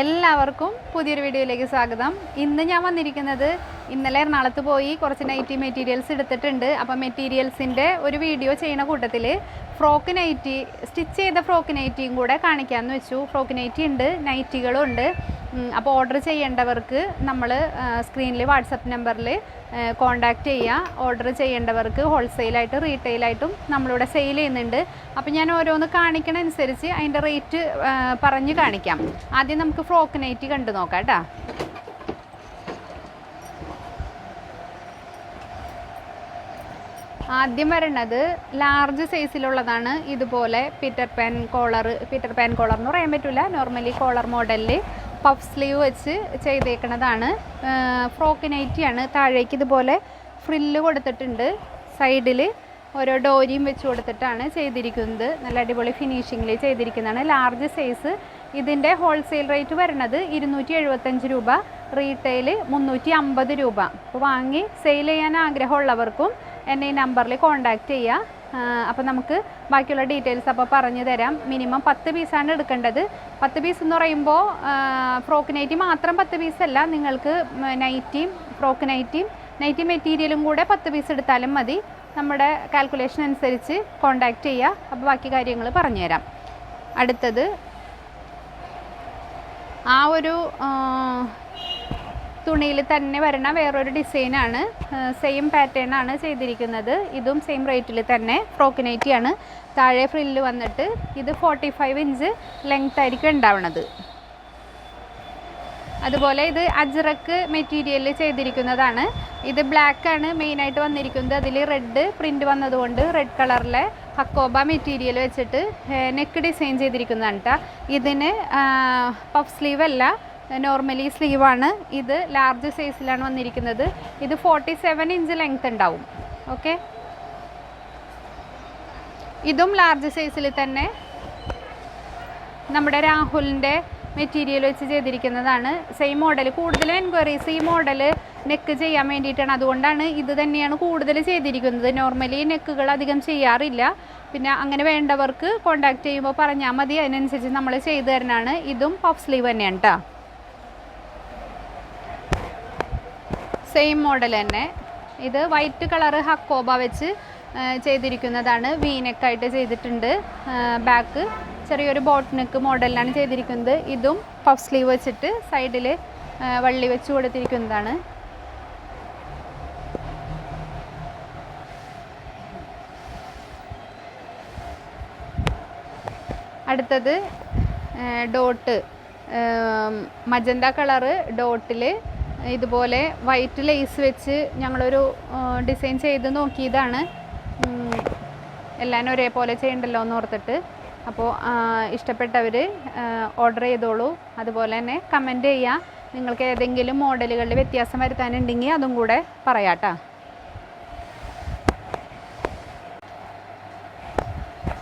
എല്ലാവർക്കും പുതിയൊരു വീഡിയോയിലേക്ക് സ്വാഗതം. ഇന്ന് ഞാൻ വന്നിരിക്കുന്നത് ഇന്നലെ എറണാകുളത്ത് പോയി കുറച്ച് നൈറ്റി മെറ്റീരിയൽസ് എടുത്തിട്ടുണ്ട്. അപ്പോൾ മെറ്റീരിയൽസിന്റെ ഒരു വീഡിയോ ചെയ്യുന്ന കൂട്ടത്തിൽ ഫ്രോക്ക് നൈറ്റി സ്റ്റിച്ച് ചെയ്ത ഫ്രോക്ക് നൈറ്റിയും കൂടെ കാണിക്കാമെന്ന് വെച്ചു. ഫ്രോക്ക് നൈറ്റി ഉണ്ട് നൈറ്റികളും ഉണ്ട്. അപ്പോൾ ഓർഡർ ചെയ്യേണ്ടവർക്ക് നമ്മൾ സ്ക്രീനിൽ വാട്സപ്പ് നമ്പറിൽ കോൺടാക്റ്റ് ചെയ്യുക ഓർഡർ ചെയ്യേണ്ടവർക്ക് ഹോൾസെയിലായിട്ടും റീറ്റെയിലായിട്ടും നമ്മളിവിടെ സെയിൽ ചെയ്യുന്നുണ്ട്. അപ്പോൾ ഞാൻ ഓരോന്ന് കാണിക്കണ അനുസരിച്ച് അതിന്റെ റേറ്റ് പറഞ്ഞ് കാണിക്കാം. ആദ്യം നമുക്ക് ഫ്രോക്ക് നൈറ്റി കണ്ടു നോക്കാം കേട്ടോ. ആദ്യം വരണത് ലാർജ് സൈസിലുള്ളതാണ് ഇതുപോലെ Peter pan collar Peter pan collar എന്ന് പറയാൻ പറ്റില്ല നോർമലി കോളർ മോഡലിൽ പഫ് സ്ലീവ് വെച്ച് ചെയ്തേക്കുന്നതാണ് ഫ്രോക്ക് നൈറ്റിയാണ് താഴേക്ക് ഇതുപോലെ ഫ്രില്ല് കൊടുത്തിട്ടുണ്ട്. സൈഡിൽ ഓരോ ഡോരിയും വെച്ച് കൊടുത്തിട്ടാണ് ചെയ്തിരിക്കുന്നത്. നല്ല അടിപൊളി ഫിനിഷിങ്ങിൽ ചെയ്തിരിക്കുന്നതാണ്. ലാർജ് സൈസ് ഇതിന്റെ ഹോൾസെയിൽ റേറ്റ് വരുന്നത് ഇരുന്നൂറ്റി എഴുപത്തഞ്ച് രൂപ. റീറ്റെയിൽ മുന്നൂറ്റി അമ്പത് രൂപ. അപ്പോൾ വാങ്ങി സെയിൽ ചെയ്യാൻ ആഗ്രഹമുള്ളവർക്കും എന്നെ ഈ നമ്പറിൽ കോൺടാക്റ്റ് ചെയ്യുക അപ്പോൾ നമുക്ക് ബാക്കിയുള്ള ഡീറ്റെയിൽസ് അപ്പോൾ പറഞ്ഞു തരാം. മിനിമം പത്ത് പീസാണ് എടുക്കേണ്ടത്. പത്ത് പീസ് എന്ന് പറയുമ്പോൾ ഫ്രോക്ക് നൈറ്റി മാത്രം പത്ത് പീസല്ല നിങ്ങൾക്ക് നൈറ്റിയും ഫ്രോക്ക് നൈറ്റിയും നൈറ്റി മെറ്റീരിയലും കൂടെ പത്ത് പീസ് എടുത്താലും മതി. നമ്മുടെ കാൽക്കുലേഷൻ അനുസരിച്ച് കോണ്ടാക്റ്റ് ചെയ്യുക അപ്പോൾ ബാക്കി കാര്യങ്ങൾ പറഞ്ഞുതരാം അടുത്തത് ആ ഒരു തുണിയിൽ തന്നെ വരണ വേറൊരു ഡിസൈനാണ് സെയിം പാറ്റേൺ ആണ് ചെയ്തിരിക്കുന്നത്. ഇതും സെയിം റേറ്റിൽ തന്നെ ഫ്രോക്ക് ആണ്. താഴെ ഫ്രില്ല് വന്നിട്ട് ഇത് ഫോർട്ടി ഫൈവ് ഇഞ്ച് ലെങ്ത് ആയിരിക്കും ഉണ്ടാവണത്. അതുപോലെ ഇത് അജ്രക്ക് മെറ്റീരിയൽ ചെയ്തിരിക്കുന്നതാണ്. ഇത് ബ്ലാക്ക് ആണ് മെയിനായിട്ട് വന്നിരിക്കുന്നത്. അതിൽ റെഡ് പ്രിന്റ് വന്നതുകൊണ്ട് റെഡ് കളറിലെ ഹക്കോബ മെറ്റീരിയൽ വെച്ചിട്ട് നെക്ക് ഡിസൈൻ ചെയ്തിരിക്കുന്നതാണ് കേട്ടോ ഇതിന് പഫ് സ്ലീവ് അല്ല നോർമലി സ്ലീവാണ് ഇത് ലാർജ് സൈസിലാണ് വന്നിരിക്കുന്നത്. ഇത് ഫോർട്ടി സെവൻ ഇഞ്ച് ലെങ്ത് ഉണ്ടാവും. ഓക്കെ ഇതും ലാർജ് സൈസിൽ തന്നെ നമ്മുടെ രാഹുലിന്റെ മെറ്റീരിയൽ വെച്ച് ചെയ്തിരിക്കുന്നതാണ്. സെയിം മോഡൽ കൂടുതൽ എൻക്വയറീസ് ഈ മോഡൽ നെക്ക് ചെയ്യാൻ വേണ്ടിയിട്ടാണ്. അതുകൊണ്ടാണ് ഇത് തന്നെയാണ് കൂടുതൽ ചെയ്തിരിക്കുന്നത്. നോർമലി നെക്കുകൾ അധികം ചെയ്യാറില്ല. പിന്നെ അങ്ങനെ വേണ്ടവർക്ക് കോണ്ടാക്ട് ചെയ്യുമ്പോൾ പറഞ്ഞാൽ മതി. അതിനനുസരിച്ച് നമ്മൾ ചെയ്തു തരുന്നതാണ്. ഇതും പഫ് സ്ലീവ് തന്നെയാണ് കേട്ടോ സെയിം മോഡൽ തന്നെ. ഇത് വൈറ്റ് കളറ് ഹക്കോബ വെച്ച് ചെയ്തിരിക്കുന്നതാണ്. വീനെക്കായിട്ട് ചെയ്തിട്ടുണ്ട് ബാക്ക് ചെറിയൊരു ബോട്ട് നെക്ക് മോഡലിലാണ് ചെയ്തിരിക്കുന്നത്. ഇതും പഫ് സ്ലീവ് വെച്ചിട്ട് സൈഡിൽ വള്ളി വെച്ച് കൊടുത്തിരിക്കുന്നതാണ്. അടുത്തത് ഡോട്ട് മജന്ത കളറ് ഡോട്ടിൽ ഇതുപോലെ വൈറ്റ് ലേസ് വെച്ച് ഞങ്ങളൊരു ഡിസൈൻ ചെയ്ത് നോക്കിയതാണ്. എല്ലാവരും ഒരേപോലെ ചെയ്യണ്ടല്ലോ എന്ന് ഓർത്തിട്ട്. അപ്പോൾ ഇഷ്ടപ്പെട്ടവർ ഓർഡർ ചെയ്തോളൂ. അതുപോലെ തന്നെ കമന്റ് ചെയ്യുക നിങ്ങൾക്ക് ഏതെങ്കിലും മോഡലുകളിൽ വ്യത്യാസം വരുത്താനുണ്ടെങ്കിൽ അതും കൂടെ പറയാട്ടോ.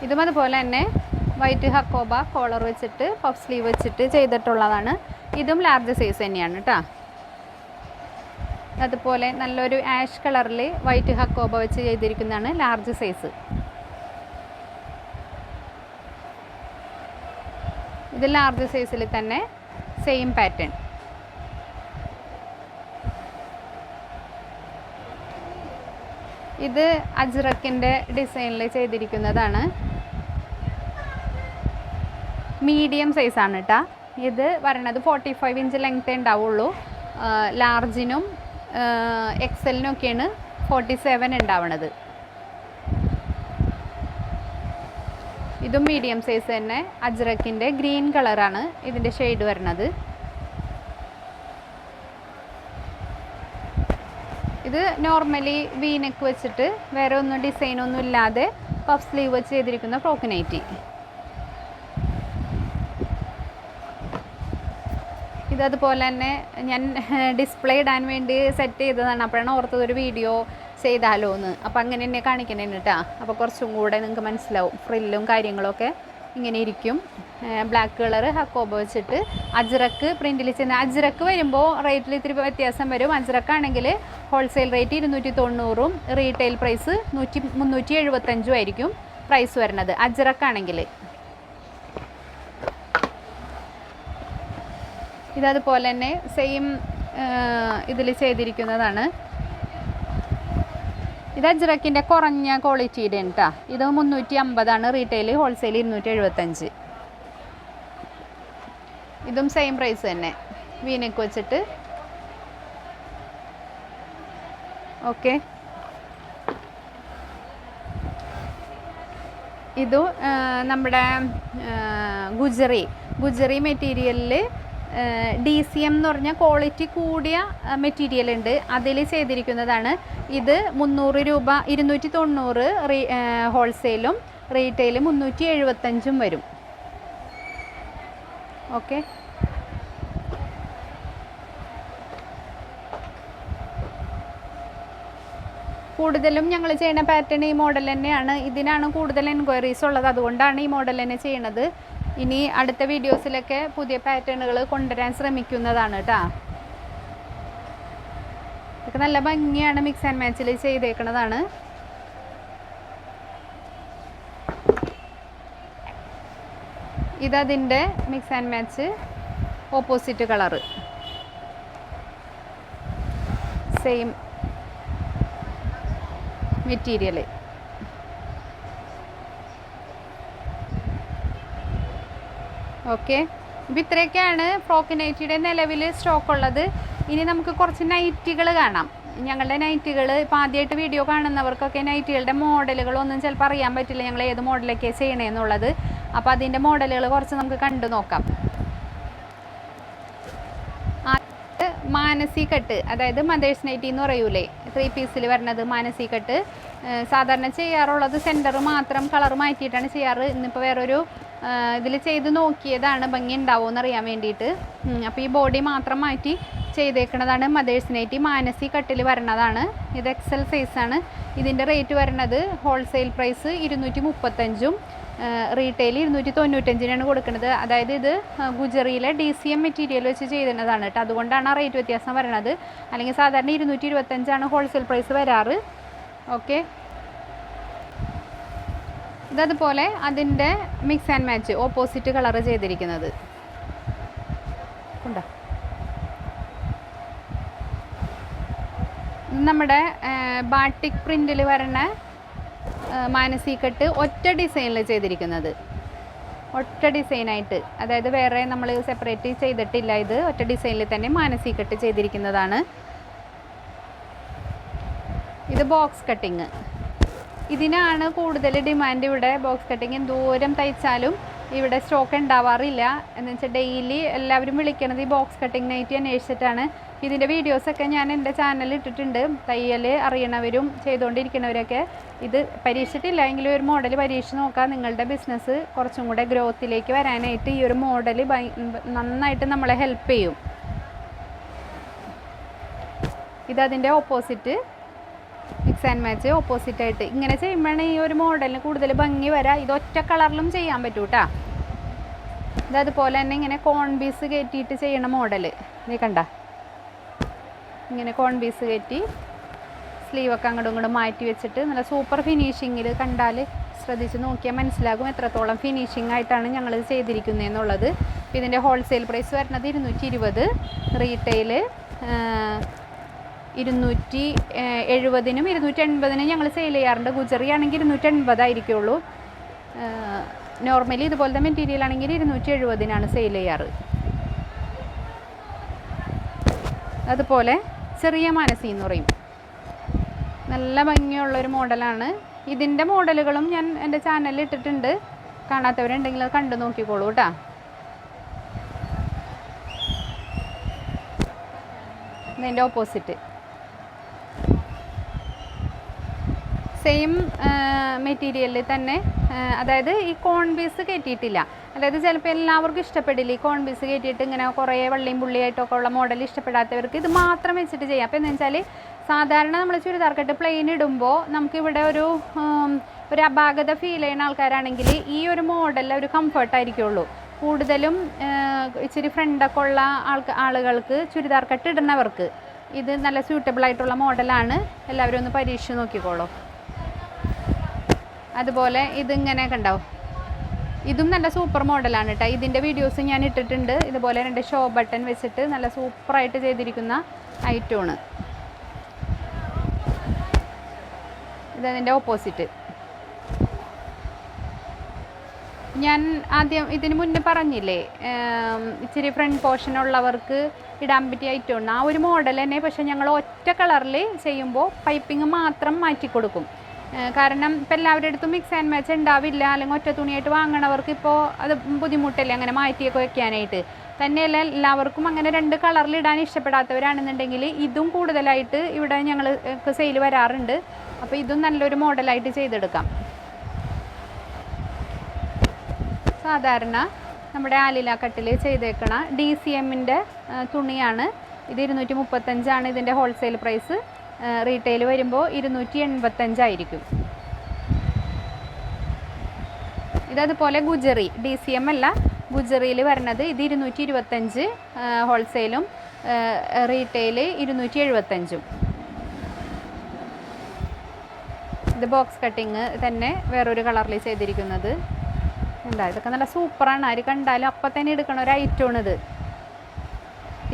ഇതും അതുപോലെ തന്നെ വൈറ്റ് ഹക്കോബ കോളർ വെച്ചിട്ട് പഫ് സ്ലീവ് വെച്ചിട്ട് ചെയ്തിട്ടുള്ളതാണ്. ഇതും ലാർജ് സൈസ് തന്നെയാണ് കേട്ടോ അതുപോലെ നല്ലൊരു ആഷ് കളറിൽ വൈറ്റ് ഹക്കോബ വെച്ച് ചെയ്തിരിക്കുന്നതാണ് ലാർജ് സൈസ്. ഇത് ലാർജ് സൈസിൽ തന്നെ സെയിം പാറ്റേൺ. ഇത് അജ്രക്കിന്റെ ഡിസൈനിൽ ചെയ്തിരിക്കുന്നതാണ്. മീഡിയം സൈസാണ് കേട്ടോ ഇത് വരണത് ഫോർട്ടി ഫൈവ് ഇഞ്ച് ലെങ്ത്തേ ഉണ്ടാവുള്ളൂ. ലാർജിനും എക്സലിനൊക്കെയാണ് ഫോർട്ടി സെവൻ ഉണ്ടാവണത്. ഇതും മീഡിയം സൈസ് തന്നെ. അജ്രക്കിന്റെ ഗ്രീൻ കളറാണ് ഇതിന്റെ ഷെയ്ഡ് വരുന്നത്. ഇത് നോർമലി വീനക്ക് വെച്ചിട്ട് വേറെ ഒന്നും ഡിസൈനൊന്നും ഇല്ലാതെ പഫ് സ്ലീവ് വെച്ച് ചെയ്തിരിക്കുന്ന ഫ്രോക്ക് ഇതതുപോലെ തന്നെ ഞാൻ ഡിസ്പ്ലേ ഇടാൻ വേണ്ടി സെറ്റ് ചെയ്തതാണ്. അപ്പോഴാണ് ഓർത്തത് ഒരു വീഡിയോ ചെയ്താലോ എന്ന് അപ്പോൾ അങ്ങനെ തന്നെ കാണിക്കണേ കേട്ടോ അപ്പോൾ കുറച്ചും കൂടെ നിങ്ങൾക്ക് മനസ്സിലാവും. ഫ്രില്ലും കാര്യങ്ങളൊക്കെ ഇങ്ങനെ ഇരിക്കും. ബ്ലാക്ക് കളർ ഹക്കോബ വെച്ചിട്ട് അജ്രക്ക് പ്രിന്റിൽ ചെന്ന് അജ്രക്ക് വരുമ്പോൾ റേറ്റിൽ ഇത്തിരി വ്യത്യാസം വരും. അജ്രക്കാണെങ്കിൽ ഹോൾസെയിൽ റേറ്റ് ഇരുന്നൂറ്റി തൊണ്ണൂറും റീറ്റെയിൽ പ്രൈസ് നൂറ്റി മുന്നൂറ്റി എഴുപത്തഞ്ചും ആയിരിക്കും പ്രൈസ് വരുന്നത്. അജ്രക്കാണെങ്കിൽ ഇതതുപോലെ തന്നെ സെയിം ഇതിൽ ചെയ്തിരിക്കുന്നതാണ്. ഇത് അജ്രക്കിന്റെ കുറഞ്ഞ ക്വാളിറ്റിയുടെ കേട്ടോ ഇത് മുന്നൂറ്റി അമ്പതാണ് റീറ്റെയിൽ ഹോൾസെയിൽ ഇരുന്നൂറ്റി എഴുപത്തഞ്ച് ഇതും സെയിം പ്രൈസ് തന്നെ. വീനക്ക് വെച്ചിട്ട്. ഓക്കെ. ഇതും നമ്മുടെ ഗുജറി. ഗുജറി മെറ്റീരിയലിൽ ഡി സി എം എന്ന് പറഞ്ഞ ക്വാളിറ്റി കൂടിയ മെറ്റീരിയൽ ഉണ്ട്. അതിൽ ചെയ്തിരിക്കുന്നതാണ്. ഇത് മുന്നൂറ് രൂപ ഇരുന്നൂറ്റി തൊണ്ണൂറ് റീ ഹോൾസെയിലും റീറ്റെയിൽ മുന്നൂറ്റി എഴുപത്തഞ്ചും വരും. ഓക്കെ കൂടുതലും ഞങ്ങൾ ചെയ്യുന്ന പാറ്റേൺ ഈ മോഡൽ തന്നെയാണ്. ഇതിനാണ് കൂടുതൽ എൻക്വയറീസ് ഉള്ളത്. അതുകൊണ്ടാണ് ഈ മോഡൽ തന്നെ ചെയ്യണത് ഇനി അടുത്ത വീഡിയോസിലൊക്കെ പുതിയ പാറ്റേണുകൾ കൊണ്ടുവരാൻ ശ്രമിക്കുന്നതാണ് കേട്ടോ ഇതൊക്കെ നല്ല ഭംഗിയാണ് മിക്സ് ആൻഡ് മാച്ചിൽ ചെയ്തേക്കുന്നതാണ് ഇതതിന്റെ mix and match opposite colour. Same material okay ഇപ്പം ഇത്രയൊക്കെയാണ് ഫ്രോക്ക് നൈറ്റിയുടെ നിലവിൽ സ്റ്റോക്ക് ഉള്ളത്. ഇനി നമുക്ക് കുറച്ച് നൈറ്റികൾ കാണാം. ഞങ്ങളുടെ നൈറ്റികൾ ഇപ്പോൾ ആദ്യമായിട്ട് വീഡിയോ കാണുന്നവർക്കൊക്കെ നൈറ്റികളുടെ മോഡലുകളൊന്നും ചിലപ്പോൾ അറിയാൻ പറ്റില്ല ഞങ്ങൾ ഏത് മോഡലൊക്കെയാണ് ചെയ്യണേന്നുള്ളത് അപ്പോൾ അതിന്റെ മോഡലുകൾ കുറച്ച് നമുക്ക് കണ്ടു നോക്കാം. മാനസി കട്ട് അതായത് മദേഴ്സ് നൈറ്റി എന്ന് പറയൂലേ? ത്രീ പീസിൽ വരുന്നത് മാനസി കട്ട്. സാധാരണ ചെയ്യാറുള്ളത് സെന്റർ മാത്രം കളർ മാറ്റിയിട്ടാണ് ചെയ്യാറ്. ഇന്നിപ്പോൾ വേറൊരു ഇതിൽ ചെയ്ത് നോക്കിയതാണ് ഭംഗി ഉണ്ടാവുമെന്ന് അറിയാൻ വേണ്ടിയിട്ട് അപ്പോൾ ഈ ബോഡി മാത്രം മാറ്റി ചെയ്തേക്കുന്നതാണ് മദേഴ്സ് നൈറ്റി മാനസി കട്ടിൽ വരണതാണ്. ഇത് എക്സൽ സൈസാണ് ഇതിന്റെ റേറ്റ് വരണത് ഹോൾസെയിൽ പ്രൈസ് ഇരുന്നൂറ്റി മുപ്പത്തഞ്ചും റീറ്റെയിൽ ഇരുന്നൂറ്റി തൊണ്ണൂറ്റഞ്ചിനാണ് കൊടുക്കുന്നത് അതായത് ഇത് ഗുജറിയിലെ ഡി സി എം മെറ്റീരിയൽ വെച്ച് ചെയ്തിരുന്നതാണ് കേട്ടോ. അതുകൊണ്ടാണ് ആ റേറ്റ് വ്യത്യാസം വരണത്. അല്ലെങ്കിൽ സാധാരണ ഇരുന്നൂറ്റി ഇരുപത്തഞ്ചാണ് ഹോൾസെയിൽ പ്രൈസ് വരാറ്. ഓക്കെ ഇതതുപോലെ അതിന്റെ mix and match opposite colour ചെയ്തിരിക്കുന്നത്. ഉണ്ടോ നമ്മുടെ ബാട്ടിക് പ്രിന്റിൽ വരണ മാനസികട്ട് ഒറ്റ ഡിസൈനിൽ ചെയ്തിരിക്കുന്നത്. ഒറ്റ ഡിസൈനായിട്ട് അതായത് വേറെ നമ്മൾ സെപ്പറേറ്റ് ചെയ്തിട്ടില്ല ഇത്. ഒറ്റ ഡിസൈനിൽ തന്നെ മാനസികട്ട് ചെയ്തിരിക്കുന്നതാണ്. ഇത് ബോക്സ് കട്ടിങ് ഇതിനാണ് കൂടുതൽ ഡിമാൻഡ് ഇവിടെ ബോക്സ് കട്ടിങ് ദൂരം തയ്ച്ചാലും ഇവിടെ സ്റ്റോക്ക് ഉണ്ടാവാറില്ല. എന്ന് വെച്ചാൽ ഡെയിലി എല്ലാവരും വിളിക്കണത് ഈ ബോക്സ് കട്ടിങ് നൈറ്റി അന്വേഷിച്ചിട്ടാണ്. ഇതിന്റെ വീഡിയോസൊക്കെ ഞാൻ എന്റെ ചാനലിൽ ഇട്ടിട്ടുണ്ട്. തയ്യൽ അറിയണവരും ചെയ്തുകൊണ്ടിരിക്കുന്നവരൊക്കെ ഇത് പരീക്ഷിച്ചിട്ടില്ല. എങ്കിലും ഒരു മോഡൽ പരീക്ഷിച്ച് നോക്കാം. നിങ്ങളുടെ ബിസിനസ് കുറച്ചും കൂടെ ഗ്രോത്തിലേക്ക് വരാനായിട്ട് ഈ ഒരു മോഡൽ നന്നായിട്ട് നമ്മളെ ഹെൽപ്പ് ചെയ്യും. ഇതതിന്റെ opposite mix and match opposite ആയിട്ട്. ഇങ്ങനെ ചെയ്യുമ്പോഴാണ് ഈ ഒരു മോഡലിന് കൂടുതൽ ഭംഗി വരാം. ഇത് ഒറ്റ കളറിലും ചെയ്യാൻ പറ്റൂ കേട്ടോ ഇത് അതുപോലെ തന്നെ ഇങ്ങനെ കോൺ ബീസ് കയറ്റിയിട്ട് ചെയ്യണ മോഡൽ നീ കണ്ട. ഇങ്ങനെ കോൺ പീസ് കയറ്റി സ്ലീവൊക്കെ അങ്ങോട്ടും ഇങ്ങോട്ടും മാറ്റി വെച്ചിട്ട് നല്ല സൂപ്പർ ഫിനിഷിങ്ങിൽ കണ്ടാൽ ശ്രദ്ധിച്ച് നോക്കിയാൽ മനസ്സിലാകും എത്രത്തോളം ഫിനിഷിംഗ് ആയിട്ടാണ് ഞങ്ങളിത് ചെയ്തിരിക്കുന്നതെന്നുള്ളത് ഇതിന്റെ ഹോൾസെയിൽ പ്രൈസ് വരുന്നത് ഇരുന്നൂറ്റി ഇരുപത് റീറ്റെയിൽ ഇരുന്നൂറ്റി എഴുപതിനും ഇരുന്നൂറ്റി എൺപതിനും ഞങ്ങൾ സെയിൽ ചെയ്യാറുണ്ട്. ഗുജറി ആണെങ്കിൽ ഇരുന്നൂറ്റി എൺപതായിരിക്കുള്ളൂ നോർമലി ഇതുപോലത്തെ മെറ്റീരിയൽ ആണെങ്കിൽ ഇരുന്നൂറ്റി എഴുപതിനാണ് സെയിൽ ചെയ്യാറ്. അതുപോലെ ചെറിയ മാനസി എന്ന് പറയും. നല്ല ഭംഗിയുള്ളൊരു മോഡലാണ്. ഇതിന്റെ മോഡലുകളും ഞാൻ എന്റെ ചാനലിൽ ഇട്ടിട്ടുണ്ട്. കാണാത്തവരുണ്ടെങ്കിൽ അത് കണ്ടു നോക്കിക്കോളൂ കേട്ടോ ഇതിന്റെ ഓപ്പോസിറ്റ് സെയിം മെറ്റീരിയലിൽ തന്നെ അതായത് ഈ കോൺ പീസ് കയറ്റിയിട്ടില്ല അതായത് ചിലപ്പോൾ എല്ലാവർക്കും ഇഷ്ടപ്പെടില്ല. ഈ കോൺ പീസ് കയറ്റിയിട്ട് ഇങ്ങനെ കുറേ വള്ളിയും പുള്ളിയായിട്ടൊക്കെ ഉള്ള മോഡൽ ഇഷ്ടപ്പെടാത്തവർക്ക് ഇത് മാത്രം വെച്ചിട്ട് ചെയ്യാം. അപ്പോൾ എന്താ വെച്ചാൽ സാധാരണ നമ്മൾ ചുരിദാർ കട്ട് പ്ലെയിൻ ഇടുമ്പോൾ നമുക്കിവിടെ ഒരു ഒരു അപാകത ഫീൽ ചെയ്യുന്ന ആൾക്കാരാണെങ്കിൽ ഈ ഒരു മോഡൽ ഒരു കംഫർട്ടായിരിക്കുള്ളൂ കൂടുതലും ഇച്ചിരി ഫ്രണ്ടൊക്കെ ഉള്ള ആൾക്ക് ആളുകൾക്ക് ചുരിദാർ കട്ട് ഇടുന്നവർക്ക് ഇത് നല്ല സ്യൂട്ടബിൾ ആയിട്ടുള്ള മോഡലാണ് എല്ലാവരും ഒന്ന് പരീക്ഷിച്ച് നോക്കിക്കോളൂ. അതുപോലെ ഇതിങ്ങനെ കണ്ടാവും. ഇതും നല്ല സൂപ്പർ മോഡലാണ് കേട്ടോ ഇതിന്റെ വീഡിയോസ് ഞാൻ ഇട്ടിട്ടുണ്ട്. ഇതുപോലെ രണ്ട് ഷോ ബട്ടൺ വെച്ചിട്ട് നല്ല സൂപ്പറായിട്ട് ചെയ്തിരിക്കുന്ന ഐറ്റമാണ് ഇതതിന്റെ ഓപ്പോസിറ്റ് ഞാൻ ആദ്യം ഇതിന് മുന്നേ പറഞ്ഞില്ലേ ഇച്ചിരി ഫ്രണ്ട് പോർഷൻ ഉള്ളവർക്ക് ഇടാൻ പറ്റിയ ഐറ്റം ഉണ്ട് ആ ഒരു മോഡൽ തന്നെ പക്ഷേ ഞങ്ങൾ ഒറ്റ കളറിൽ ചെയ്യുമ്പോൾ പൈപ്പിംഗ് മാത്രം മാറ്റി കൊടുക്കും കാരണം ഇപ്പം എല്ലാവരുടെ അടുത്തും മിക്സ് ആൻഡ് മാച്ച് ഉണ്ടാവില്ല. അല്ലെങ്കിൽ ഒറ്റ തുണിയായിട്ട് വാങ്ങണവർക്ക് ഇപ്പോൾ അത് ബുദ്ധിമുട്ടല്ലേ അങ്ങനെ മാറ്റിയൊക്കെ വെക്കാനായിട്ട്. തന്നെയല്ല എല്ലാവർക്കും അങ്ങനെ രണ്ട് കളറിൽ ഇടാൻ ഇഷ്ടപ്പെടാത്തവരാണെന്നുണ്ടെങ്കിൽ ഇതും കൂടുതലായിട്ട് ഇവിടെ ഞങ്ങൾ സെയിൽ വരാറുണ്ട്. അപ്പോൾ ഇതും നല്ലൊരു മോഡലായിട്ട് ചെയ്തെടുക്കാം. സാധാരണ നമ്മുടെ ആലില കട്ടിൽ ചെയ്തേക്കണ ഡി സി എമ്മിന്റെ തുണിയാണ്. ഇത് ഇരുന്നൂറ്റി മുപ്പത്തഞ്ചാണ് ഇതിന്റെ ഹോൾസെയിൽ പ്രൈസ് റീറ്റെയിൽ വരുമ്പോൾ ഇരുന്നൂറ്റി എൺപത്തഞ്ചായിരിക്കും. ഇതതുപോലെ ഗുജറി ഡി സി എം അല്ല. ഗുജറിയിൽ വരണത് ഇത് ഇരുന്നൂറ്റി ഇരുപത്തഞ്ച് ഹോൾസെയിലും റീറ്റെയിൽ ഇരുന്നൂറ്റി എഴുപത്തഞ്ചും. ഇത് ബോക്സ് കട്ടിങ് തന്നെ വേറൊരു കളറിൽ ചെയ്തിരിക്കുന്നത്. എന്താ ഇതൊക്കെ നല്ല സൂപ്പറാണ് ആര് കണ്ടാലും അപ്പം തന്നെ എടുക്കണ ഒരു ഐറ്റമാണിത്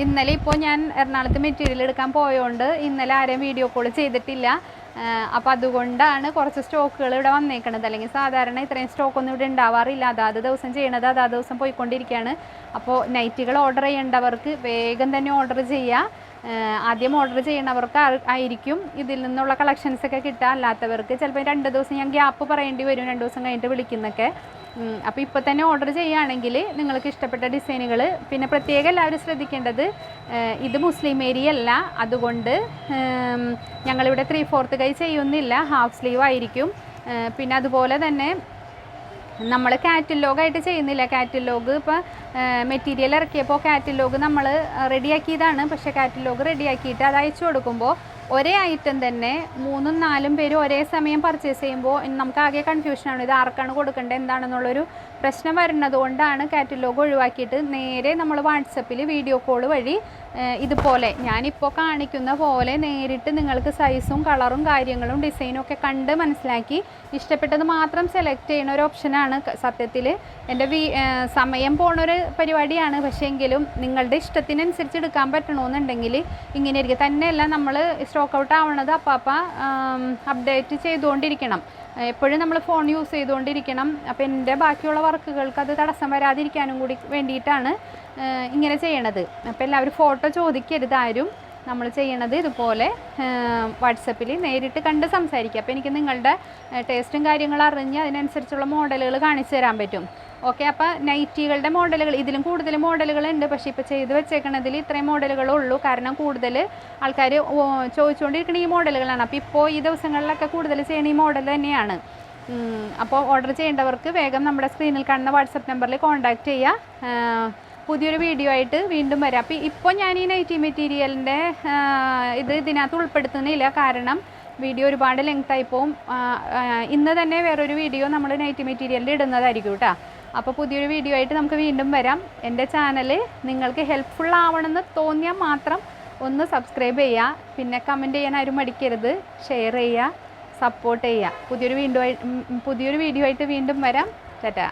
ഇന്നലെ ഇപ്പോൾ ഞാൻ എറണാകുളത്ത് മെറ്റീരിയൽ എടുക്കാൻ പോയതുകൊണ്ട് ഇന്നലെ ആരെയും വീഡിയോ കോൾ ചെയ്തിട്ടില്ല. അപ്പോൾ അതുകൊണ്ടാണ് കുറച്ച് സ്റ്റോക്കുകൾ ഇവിടെ വന്നേക്കണത്. അല്ലെങ്കിൽ സാധാരണ ഇത്രയും സ്റ്റോക്കൊന്നും ഇവിടെ ഉണ്ടാവാറില്ല. അതാത് ദിവസം ചെയ്യണത് അതാത് ദിവസം പോയിക്കൊണ്ടിരിക്കുകയാണ്. അപ്പോൾ നൈറ്റുകൾ ഓർഡർ ചെയ്യേണ്ടവർക്ക് വേഗം തന്നെ ഓർഡർ ചെയ്യുക ആദ്യം ഓർഡർ ചെയ്യണവർക്ക് ആയിരിക്കും. ഇതിൽ നിന്നുള്ള കളക്ഷൻസ് ഒക്കെ കിട്ടുക. അല്ലാത്തവർക്ക് ചിലപ്പോൾ രണ്ട് ദിവസം ഞാൻ ഗ്യാപ്പ് പറയേണ്ടി വരും. രണ്ട് ദിവസം കഴിഞ്ഞിട്ട് വിളിക്കുന്നൊക്കെ. അപ്പോൾ ഇപ്പോൾ തന്നെ ഓർഡർ ചെയ്യുകയാണെങ്കിൽ നിങ്ങൾക്ക് ഇഷ്ടപ്പെട്ട ഡിസൈനുകൾ പിന്നെ പ്രത്യേകം എല്ലാവരും ശ്രദ്ധിക്കേണ്ടത് ഇത് മുസ്ലിം ഏരിയ അല്ല. അതുകൊണ്ട് ഞങ്ങളിവിടെ ത്രീ ഫോർത്ത് കൈ ചെയ്യുന്നില്ല. ഹാഫ് സ്ലീവ് ആയിരിക്കും. പിന്നെ അതുപോലെ തന്നെ നമ്മൾ കാറ്റലോഗായിട്ട് ചെയ്യുന്നില്ല. കാറ്റലോഗ് ഇപ്പോൾ മെറ്റീരിയൽ ഇറക്കിയപ്പോൾ കാറ്റലോഗ് നമ്മൾ റെഡിയാക്കിയതാണ് പക്ഷേ കാറ്റലോഗ് റെഡിയാക്കിയിട്ട് അത് അയച്ചു കൊടുക്കുമ്പോൾ ഒരേ ഐറ്റം തന്നെ മൂന്നും നാലും പേര് ഒരേ സമയം പർച്ചേസ് ചെയ്യുമ്പോൾ നമുക്ക് ആകെ കൺഫ്യൂഷനാണ് ഇത് ആർക്കാണ് കൊടുക്കേണ്ടത്? എന്താണെന്നുള്ളൊരു പ്രശ്നം വരുന്നത് കൊണ്ടാണ് കാറ്റലോഗ് ഒഴിവാക്കിയിട്ട് നേരെ നമ്മൾ വാട്സപ്പിൽ വീഡിയോ കോൾ വഴി ഇതുപോലെ ഞാനിപ്പോൾ കാണിക്കുന്ന പോലെ നേരിട്ട് നിങ്ങൾക്ക് സൈസും കളറും കാര്യങ്ങളും ഡിസൈനും ഒക്കെ കണ്ട് മനസ്സിലാക്കി ഇഷ്ടപ്പെട്ടത് മാത്രം സെലക്ട് ചെയ്യുന്ന ഒരു ഓപ്ഷനാണ് സത്യത്തിൽ എന്റെ വീ സമയം പോണൊരു പരിപാടിയാണ്. പക്ഷേ എങ്കിലും നിങ്ങളുടെ ഇഷ്ടത്തിനനുസരിച്ച് എടുക്കാൻ പറ്റണമെന്നുണ്ടെങ്കിൽ ഇങ്ങനെ ഇരിക്കുക തന്നെയല്ല നമ്മൾ സ്റ്റോക്ക് ഔട്ട് ആവണത് അപ്പം അപ്ഡേറ്റ് ചെയ്തുകൊണ്ടിരിക്കണം. എപ്പോഴും നമ്മൾ ഫോൺ യൂസ് ചെയ്തുകൊണ്ടിരിക്കണം. അപ്പോൾ എന്റെ ബാക്കിയുള്ള വർക്കുകൾക്ക് അത് തടസ്സം വരാതിരിക്കാനും കൂടി വേണ്ടിയിട്ടാണ് ഇങ്ങനെ ചെയ്യണത്. അപ്പോൾ എല്ലാവരും ഫോട്ടോ ചോദിക്കരുത് ആരും. നമ്മൾ ചെയ്യണത് ഇതുപോലെ വാട്സപ്പിൽ നേരിട്ട് കണ്ട് സംസാരിക്കുക. അപ്പോൾ എനിക്ക് നിങ്ങളുടെ ടേസ്റ്റും കാര്യങ്ങളും അറിഞ്ഞ് അതിനനുസരിച്ചുള്ള മോഡലുകൾ കാണിച്ചു തരാൻ പറ്റും. ഓക്കെ അപ്പോൾ നൈറ്റികളുടെ മോഡലുകൾ ഇതിലും കൂടുതൽ മോഡലുകൾ ഉണ്ട്. പക്ഷേ ഇപ്പോൾ ചെയ്ത് വെച്ചേക്കണതിൽ ഇത്രയും മോഡലുകളേ ഉള്ളൂ. കാരണം കൂടുതൽ ആൾക്കാർ ചോദിച്ചുകൊണ്ടിരിക്കുന്ന ഈ മോഡലുകളാണ്. അപ്പോൾ ഇപ്പോൾ ഈ ദിവസങ്ങളിലൊക്കെ കൂടുതൽ ചെയ്യണ ഈ മോഡൽ തന്നെയാണ്. അപ്പോൾ ഓർഡർ ചെയ്യേണ്ടവർക്ക് വേഗം നമ്മുടെ സ്ക്രീനിൽ കാണുന്ന വാട്സപ്പ് നമ്പറിൽ കോൺടാക്റ്റ് ചെയ്യുക. പുതിയൊരു വീഡിയോ ആയിട്ട് വീണ്ടും വരാം. അപ്പോൾ ഇപ്പോൾ ഞാൻ ഈ നൈറ്റി മെറ്റീരിയലിന്റെ ഇത് ഇതിനകത്ത് ഉൾപ്പെടുത്തുന്നില്ല. കാരണം വീഡിയോ ഒരുപാട് ലെങ്ത് ആയി പോവും. ഇന്ന് തന്നെ വേറൊരു വീഡിയോ നമ്മൾ നൈറ്റി മെറ്റീരിയലിൽ ഇടുന്നതായിരിക്കും കേട്ടോ അപ്പോൾ പുതിയൊരു വീഡിയോ ആയിട്ട് നമുക്ക് വീണ്ടും വരാം. എന്റെ ചാനൽ നിങ്ങൾക്ക് ഹെൽപ്ഫുൾ ആവണമെന്ന് തോന്നിയാൽ മാത്രം ഒന്ന് സബ്സ്ക്രൈബ് ചെയ്യുക പിന്നെ കമന്റ് ചെയ്യാൻ ആരും മടിക്കരുത്. ഷെയർ ചെയ്യുക സപ്പോർട്ട് ചെയ്യുക പുതിയൊരു വീണ്ടും പുതിയൊരു വീഡിയോ ആയിട്ട് വീണ്ടും വരാം. ടാറ്റാ.